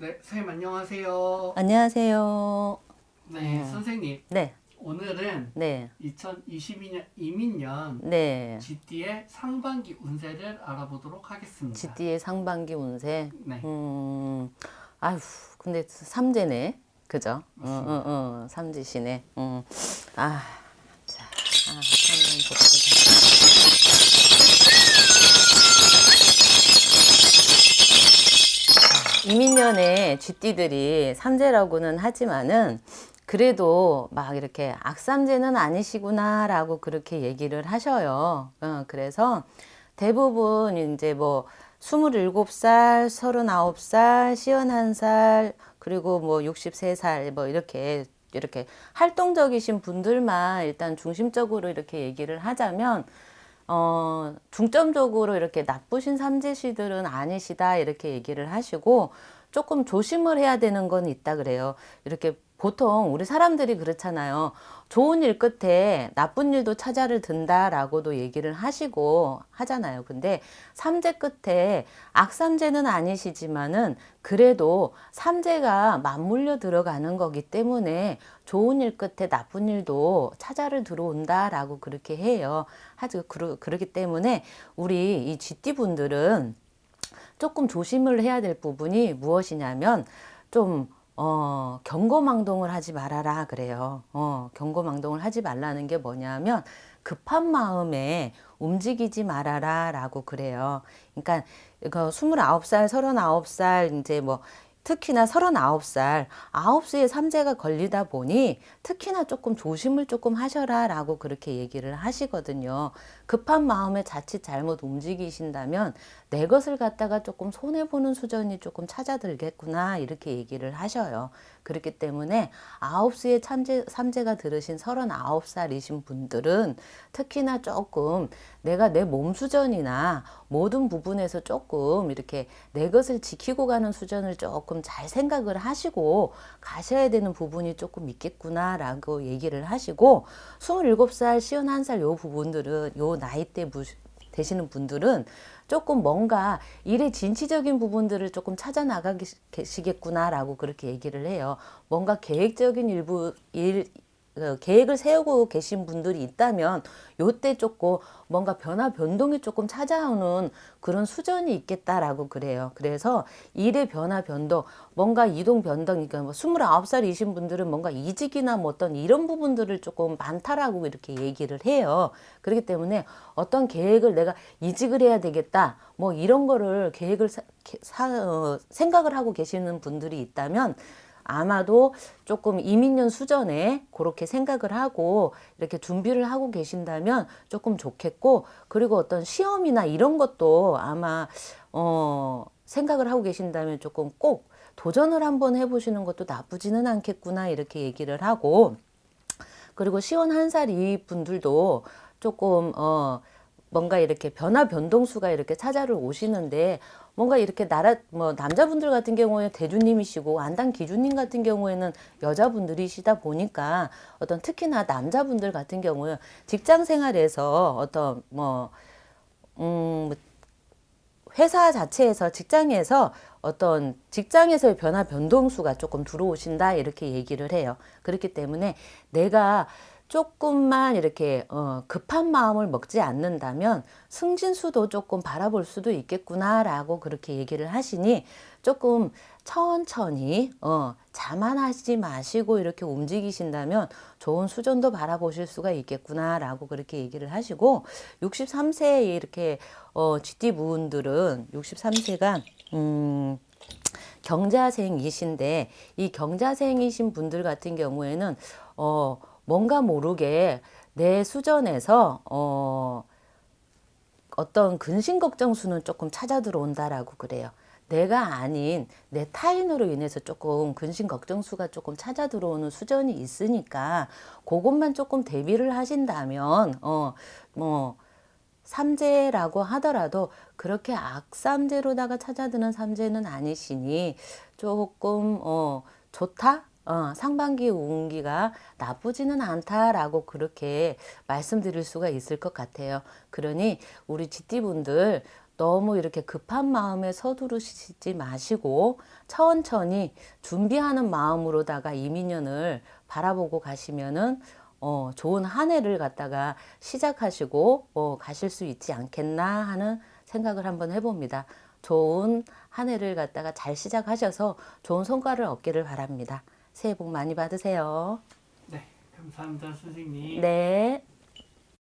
네, 선생님 안녕하세요. 안녕하세요. 네, 선생님 네, 오늘은 네, 2022년 이민년 네. GT의 상반기 운세를 알아보도록 하겠습니다. GT의 상반기 운세. 네, 음, 아휴, 근데 삼재네. 그죠? 응. 응, 응. 삼재시네. 음. 아, 자, 아, 한번 봅시 이민년에 쥐띠들이 삼재라고는 하지만은 그래도 막 이렇게 악삼재는 아니시구나라고 그렇게 얘기를 하셔요. 어, 그래서 대부분 이제 뭐 27살, 39살, 51살, 그리고 뭐 63살 뭐 이렇게 이렇게 활동적이신 분들만 일단 중심적으로 이렇게 얘기를 하자면 어, 중점적으로 이렇게 나쁘신 삼재시들은 아니시다 이렇게 얘기를 하시고 조금 조심을 해야 되는 건 있다 그래요. 이렇게 보통 우리 사람들이 그렇잖아요. 좋은 일 끝에 나쁜 일도 차자를 든다라고도 얘기를 하시고 하잖아요. 근데 삼재 끝에 악삼재는 아니시지만은 그래도 삼재가 맞물려 들어가는 거기 때문에 좋은 일 끝에 나쁜 일도 차자를 들어온다라고 그렇게 해요. 하죠. 그러, 그러기 때문에 우리 이 쥐띠 분들은 조금 조심을 해야 될 부분이 무엇이냐면 좀 어, 경거망동을 하지 말아라 그래요. 어, 경거망동을 하지 말라는 게 뭐냐면 급한 마음에 움직이지 말아라 라고 그래요. 그러니까 이거 29살, 39살 이제 뭐 특히나 39살, 9시에 삼재가 걸리다 보니 특히나 조금 조심을 조금 하셔라 라고 그렇게 얘기를 하시거든요. 급한 마음에 자칫 잘못 움직이신다면 내 것을 갖다가 조금 손해보는 수준이 조금 찾아들겠구나 이렇게 얘기를 하셔요. 그렇기 때문에 9시에 삼재, 삼재가 들으신 39살이신 분들은 특히나 조금 내가 내 몸 수전이나 모든 부분에서 조금 이렇게 내 것을 지키고 가는 수전을 조금 잘 생각을 하시고 가셔야 되는 부분이 조금 있겠구나라고 얘기를 하시고 27살, 51살 요 부분들은 요 나이대 부- 되시는 분들은 조금 뭔가 일의 진취적인 부분들을 조금 찾아 나가시겠구나라고 그렇게 얘기를 해요. 뭔가 계획적인 일부 일 어, 계획을 세우고 계신 분들이 있다면 요때 조금 뭔가 변화 변동이 조금 찾아오는 그런 수준이 있겠다라고 그래요. 그래서 일의 변화 변동, 뭔가 이동 변동, 그러니까 뭐 29살이신 분들은 뭔가 이직이나 뭐 어떤 이런 부분들을 조금 많다라고 이렇게 얘기를 해요. 그렇기 때문에 어떤 계획을 내가 이직을 해야 되겠다, 뭐 이런 거를 계획을 사, 사- 어, 생각을 하고 계시는 분들이 있다면 아마도 조금 이민년 수전에 그렇게 생각을 하고 이렇게 준비를 하고 계신다면 조금 좋겠고 그리고 어떤 시험이나 이런 것도 아마 어 생각을 하고 계신다면 조금 꼭 도전을 한번 해보시는 것도 나쁘지는 않겠구나 이렇게 얘기를 하고 그리고 시원 한 살 이 분들도 조금 어 뭔가 이렇게 변화 변동수가 이렇게 찾아를 오시는데 뭔가 이렇게 나라 뭐 남자분들 같은 경우에 대주님이시고 안당 기주님 같은 경우에는 여자분들이시다 보니까 어떤 특히나 남자분들 같은 경우에 직장 생활에서 어떤 뭐 음 회사 자체에서 직장에서 어떤 직장에서의 변화 변동수가 조금 들어오신다 이렇게 얘기를 해요. 그렇기 때문에 내가 조금만 이렇게 어, 급한 마음을 먹지 않는다면 승진수도 조금 바라볼 수도 있겠구나라고 그렇게 얘기를 하시니 조금 천천히 어, 자만하지 마시고 이렇게 움직이신다면 좋은 수준도 바라보실 수가 있겠구나라고 그렇게 얘기를 하시고 63세에 이렇게 어, GT 부분들은 63세가 음, 경자생이신데 이 경자생이신 분들 같은 경우에는 어 뭔가 모르게 내 수전에서 어 어떤 근심 걱정 수는 조금 찾아 들어온다라고 그래요. 내가 아닌 내 타인으로 인해서 조금 근심 걱정수가 조금 찾아 들어오는 수전이 있으니까 그것만 조금 대비를 하신다면 어뭐 삼재라고 하더라도 그렇게 악삼재로다가 찾아드는 삼재는 아니시니 조금 어 좋다. 어, 상반기 운기가 나쁘지는 않다라고 그렇게 말씀드릴 수가 있을 것 같아요. 그러니 우리 지띠분들 너무 이렇게 급한 마음에 서두르시지 마시고 천천히 준비하는 마음으로다가 이민년을 바라보고 가시면은 어, 좋은 한 해를 갖다가 시작하시고 어, 가실 수 있지 않겠나 하는 생각을 한번 해봅니다. 좋은 한 해를 갖다가 잘 시작하셔서 좋은 성과를 얻기를 바랍니다. 새해 복 많이 받으세요. 네, 감사합니다, 선생님. 네.